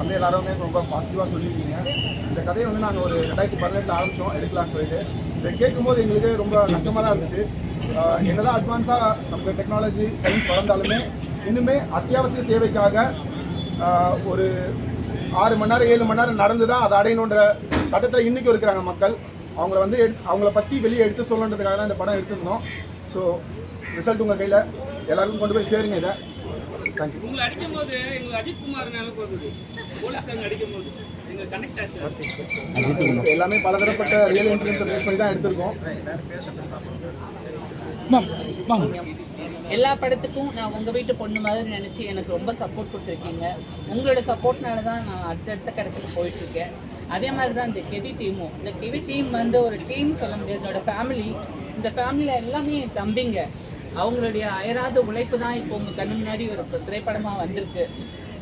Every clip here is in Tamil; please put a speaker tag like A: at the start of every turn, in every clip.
A: வந்து எல்லாருமே ரொம்ப பாசிட்டிவாக சொல்லியிருக்கீங்க. இந்த கதையை வந்து நாங்கள் ஒரு ரெண்டாயிரத்தி பதினெட்டில் ஆரம்பித்தோம் எடுக்கலாம்னு சொல்லிட்டு. இதை கேட்கும்போது எங்களுக்கு ரொம்ப கஷ்டமாக தான் இருந்துச்சு. என்னதான் அட்வான்ஸாக நமக்கு டெக்னாலஜி சயின்ஸ் வளர்ந்தாலுமே இன்னுமே அத்தியாவசிய தேவைக்காக ஒரு ஆறு மணி நேரம் ஏழு மணி நேரம் நடந்து தான் அதை அடையணுன்ற கட்டத்தில் இன்றைக்கும் இருக்கிறாங்க மக்கள். அவங்கள வந்து எடுத்து அவங்கள பற்றி வெளியே எடுத்து சொல்லணுன்றதுக்காக தான் இந்த படம் எடுத்திருந்தோம். ஸோ ரிசல்ட் உங்கள் கையில். எல்லாருக்கும் கொண்டு போய் சேருங்க இதை. தேங்க்யூ
B: உங்களை அடிக்கும் போது எங்களுக்கு அஜித் குமார் நினைப்பு வந்தது போலீஸ்காரங்க அடிக்கும் போது எங்க கனெக்ட் ஆச்சு
A: எல்லாமே பலதரப்பட்ட ரியல் இன்சூரன்ஸ் பேஸ் பண்ணி தான் எடுத்திருக்கோம்.
C: எல்லா படத்துக்கும் நான் உங்கள் வீட்டு பொண்ணு மாதிரி நினச்சி எனக்கு ரொம்ப சப்போர்ட் கொடுத்துருக்கீங்க. உங்களோட சப்போர்ட்னால தான் நான் அடுத்தடுத்த கடத்துக்கு போயிட்டுருக்கேன். அதே மாதிரி தான் இந்த கெவி டீமும். இந்த கெவி டீம் வந்து ஒரு டீம் சொல்ல முடியாது. என்னோட ஃபேமிலி இந்த ஃபேமிலியில் எல்லாமே என் தம்பிங்க. அவங்களுடைய அயராத உழைப்பு தான் இப்போ உங்கள் கண்ணு முன்னாடி ஒரு திரைப்படமாக வந்திருக்கு.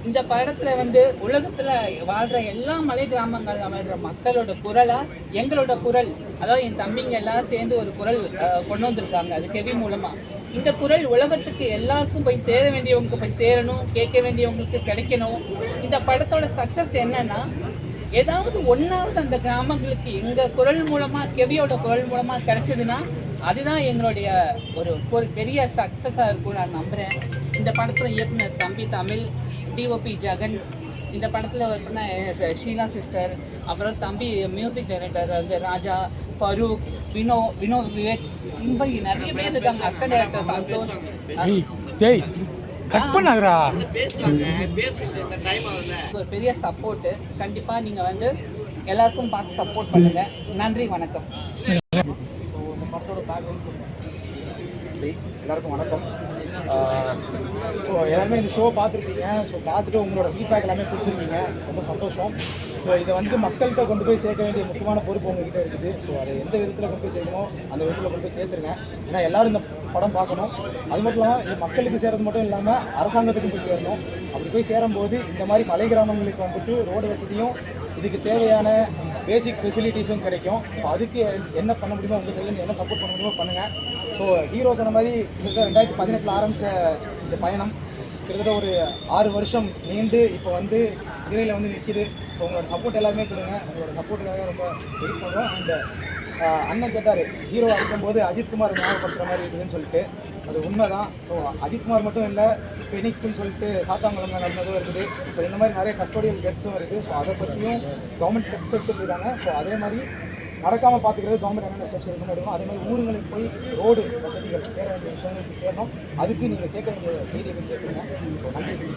C: இந்த படத்துல வந்து உலகத்துல வாழ்ற எல்லா மலை கிராமங்கள்ல வாழ்ற மக்களோட குரலா எங்களோட குரல். அதாவது என் தம்பிங்க எல்லாரும் சேர்ந்து ஒரு குரல் கொண்டு வந்திருக்காங்க. அது கெவி மூலமா. இந்த குரல் உலகத்துக்கு எல்லாருக்கும் போய் சேர வேண்டியவங்களுக்கு போய் சேரணும் கேட்க வேண்டியவங்களுக்கு கிடைக்கணும். இந்த படத்தோட சக்சஸ் என்னன்னா ஏதாவது ஒன்றாவது அந்த கிராமங்களுக்கு எங்கள் குரல் மூலமாக கெவியோட குரல் மூலமாக கிடைச்சதுன்னா அதுதான் எங்களுடைய ஒரு ஒரு பெரிய சக்ஸஸாக இருக்கும் நான் நம்புகிறேன் இந்த படத்தில் இயக்குனர் தம்பி தமிழ் டிஓபி ஜெகன். இந்த படத்தில் அஹ், ஷீலா சிஸ்டர் அப்புறம் தம்பி மியூசிக் டைரக்டர் வந்து ராஜா ஃபரூக் வினோ வினோ விவேக். ரொம்ப நிறைய பேர் இருக்காங்க. Assistant director Santhosh.
D: கட் பண்ணாதடா.
C: ஒரு பெரிய சப்போர்ட்டு கண்டிப்பாக நீங்கள் வந்து எல்லாருக்கும் பார்த்து சப்போர்ட் பண்ணுங்கள் நன்றி வணக்கம்
A: இந்த படத்தோட நன்றி. எல்லாருக்கும் வணக்கம். ஸோ எல்லாருமே இந்த ஷோ பார்த்துருப்பீங்க. ஸோ பார்த்துட்டு உங்களோட ஃபீட்பேக் எல்லாமே கொடுத்துருக்கீங்க ரொம்ப சந்தோஷம். ஸோ இதை வந்து மக்கள்கிட்ட கொண்டு போய் சேர்க்க வேண்டிய முக்கியமான பொறுப்பு உங்ககிட்ட இருக்குது. ஸோ அதை எந்த விதத்தில் கொண்டு போய் சேர்க்கணும் அந்த விதத்தில் கொண்டு போய் சேர்த்துருங்க. ஏன்னா எல்லோரும் இந்த படம் பார்க்கணும். அது மட்டும் இல்லாமல் இது மக்களுக்கு சேர்றது மட்டும் இல்லாமல் அரசாங்கத்துக்கும் போய் சேரணும். அப்படி போய் சேரும்போது இந்த மாதிரி மலை கிராமங்களுக்கு வந்துட்டு ரோடு வசதியும் இதுக்கு தேவையான பேசிக் ஃபெசிலிட்டிஸும் கிடைக்கும். ஸோ அதுக்கு என்ன பண்ண முடியுமோ உங்கள் சைட்லேருந்து என்ன சப்போர்ட் பண்ண முடியுமோ பண்ணுங்கள் ஸோ ஹீரோ சொன்ன மாதிரி கிட்டத்தட்ட ரெண்டாயிரத்தி பதினெட்டில் ஆரம்பித்த இந்த பயணம் கிட்டத்தட்ட ஒரு ஆறு வருஷம் நீண்டு இப்போ வந்து திரையில் வந்து நிற்கிது ஸோ உங்களோட சப்போர்ட் எல்லாமே கொடுங்க. உங்களோட சப்போர்ட்டுக்காக ரொம்ப வெயிட் பண்ணுறோம் அண்ட் அண்ணன் கேட்டார் ஹீரோ இருக்கும்போது அஜித்குமார் ஞாபகப்படுத்துகிற மாதிரி இருக்குதுன்னு சொல்லிட்டு. அது உண்மைதான். ஸோ அஜித்குமார் மட்டும் இல்லை ஃபெனிக்ஸ்னு சொல்லிட்டு சாத்தாங்குளம் நடந்ததும் இருக்குது. ஸோ இந்த மாதிரி நிறைய கஸ்டோடியல் டெத்ஸும் இருக்குது. ஸோ அதை பற்றியும் கவர்மெண்ட் ஸ்டெப்ஸ் எடுத்துட்டு ஸோ அதே மாதிரி நடக்காமல் பார்த்துக்கிறது கவர்மெண்ட் என்னென்ன ஸ்டெப்ஸ் எடுக்கணும் எடுக்கணும் அதே மாதிரி ஊருங்களுக்கு போய் ரோடு வசதிகள் சேர வேண்டிய விஷயங்களுக்கு சேரணும். அதுக்கு நீங்கள் சேர்க்க வேண்டிய செய்தியை சேர்க்கணும் ஸோ நன்றி.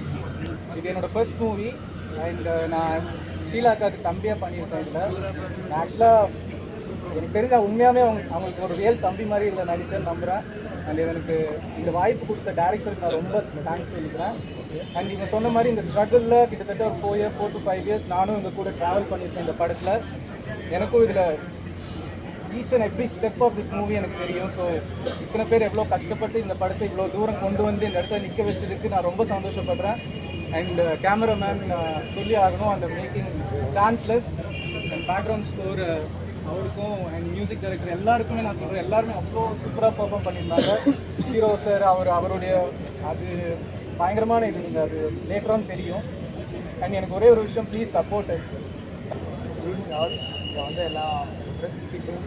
E: இது என்னோட ஃபர்ஸ்ட் மூவி அண்ட் நான் ஷீலாக்காவுக்கு தம்பியாக பண்ணியிருக்கேன் இதில். நான் ஆக்சுவலாக எனக்கு தெரிஞ்ச உண்மையாகவே அவங்க அவங்களுக்கு ஒரு ரியல் தம்பி மாதிரி இதில் நடித்தேன்னு நம்புகிறேன் அண்ட் எனக்கு இந்த வாய்ப்பு கொடுத்த டேரக்டருக்கு நான் ரொம்ப தேங்க்ஸ் சொல்லிக்கிறேன். அண்ட் இவங்க சொன்ன மாதிரி இந்த ஸ்ட்ரகிளில் கிட்டத்தட்ட ஒரு four year four to five years நானும் இவங்க கூட ட்ராவல் பண்ணியிருக்கேன் இந்த படத்தில். எனக்கும் இதில் each and every step of this movie எனக்கு தெரியும். ஸோ இத்தனை பேர் எவ்வளோ கஷ்டப்பட்டு இந்த படத்தை இவ்வளோ தூரம் கொண்டு வந்து இந்த இடத்துல நிற்க வச்சதுக்கு நான் ரொம்ப சந்தோஷப்படுறேன். அண்ட் கேமராமேன் uh, uh, சொல்லி ஆகணும் அந்த making chanceless and background score அவருக்கும் அண்ட் மியூசிக் டைரக்டர் எல்லாருக்குமே நான் சொல்கிறேன் எல்லாருமே அவ்வளோ சூப்பராக பெர்ஃபார்ம் பண்ணியிருந்தாங்க. ஹீரோ சார் அவர் அவருடைய அது பயங்கரமான இது நீங்கள் அது லேட்டராக தெரியும். அண்ட் எனக்கு ஒரே ஒரு விஷயம் ப்ளீஸ் சப்போர்ட் எஸ் ஆல் இங்கே வந்து எல்லா ப்ரெஸ் பீப்புள்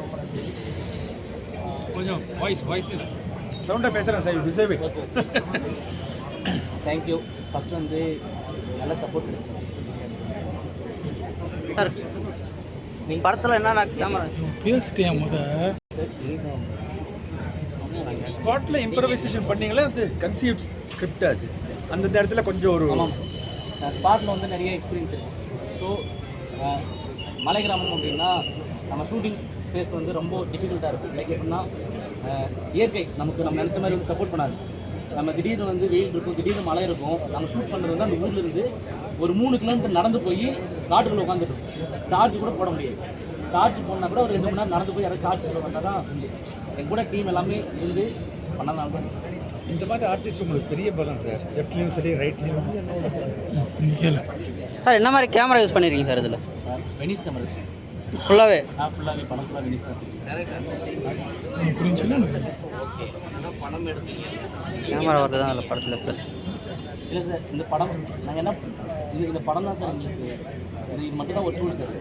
E: ரொம்ப நன்றி
D: கொஞ்சம் வாய்ஸ் வாய்ஸ்
A: சவுண்டாக பேசுகிறேன் சார் டிசேபிள்
F: தேங்க்யூ ஃபஸ்ட் வந்து நல்ல சப்போர்ட் கிடைச்சது சார் படத்தில் என்னென்ன கேமரா
D: பேசிட்டியா முத?
A: ஸ்பாட்டில் இம்ப்ரவைசேஷன் பண்ணீங்களா? அது கன்சீவ்ட் ஸ்கிரிப்ட் அது. அந்த இடத்துல கொஞ்சம் ஒரு
F: ஸ்பாட்டில் வந்து நிறைய எக்ஸ்பீரியன்ஸ் இருக்குது ஸோ மலை கிராமம் அப்படின்னா நம்ம ஷூட்டிங் ஸ்பேஸ் வந்து ரொம்ப டிஃபிகல்ட்டாக இருக்கும் லைக் எப்படின்னா இயற்கை நமக்கு நம்ம நினச்ச மாதிரி வந்து சப்போர்ட் பண்ணாது. நம்ம திடீர்னு வந்து வெயில் இருக்கும் திடீர்னு மழை இருக்கும் நம்ம ஷூட் பண்ணுறது வந்து அந்த ஊர்ல இருந்து ஒரு மூணு கிலோமீட்டர் நடந்து போய் காட்டுக்குள்ள உட்காந்துட்டு சார்ஜ் கூட போட முடியாது. சார்ஜ் போடனா கூட ஒரு ரெண்டு மணி நேரம் நடந்து போய் யாராவது சார்ஜ் போட வந்தால் தான். என் கூட டீம் எல்லாமே இருந்து பண்ணதான் தான்.
A: இந்த மாதிரி ஆர்டிஸ்ட் உங்களுக்கு பெரிய பலம் சார்? லெஃப்ட்லேயும் சரி ரைட்லேயும்
F: சார் என்ன மாதிரி கேமரா யூஸ் பண்ணியிருக்கீங்க சார் இதில்? வெனிஸ் கேமரா ஃபுல்லாகவே நான் ஃபுல்லாகவே படம் ஃபுல்லாக வெனிஸ் தான் சார்
D: புரிஞ்சு
F: கேமரா ஒர்க்கு தான் அதில் படத்தில் ப்ளஸ் இல்லை சார் இந்த படம் நாங்கள் என்ன இது இந்த படம் தான் சார் எங்களுக்கு. இது மட்டும் தான் ஒரு டூல் சார்.